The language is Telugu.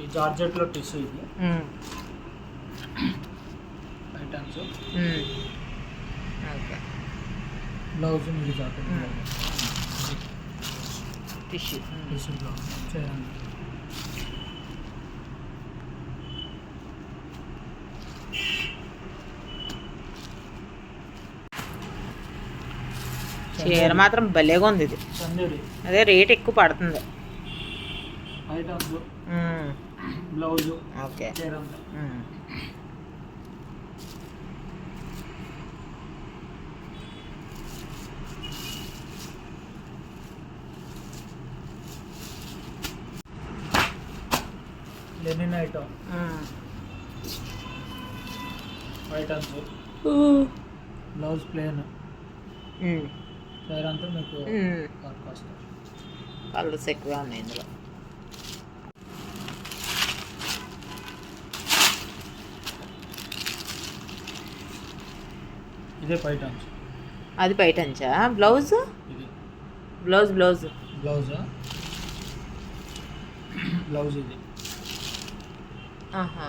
ఈ జార్జెట్లో టిష్యూ ఇది. Items. Okay. Blouse midi jacket. Tissue. Tissue blouse. చేయండి చీర మాత్రం భలేగా ఉంది ఇది అదే రేట్ ఎక్కువ పడుతుంది. Items. Blouse. Okay. Linen item. Items blouse plain. చీర అంతా మీకు. వర్క్ వస్తుంది. కలర్స్ ఎక్కువే ఉన్నాయి ఇందులో. ఇదే అది బయట అంచా blouse? Blouse blouse. Blouse. Blouse ఇది. ఆహా.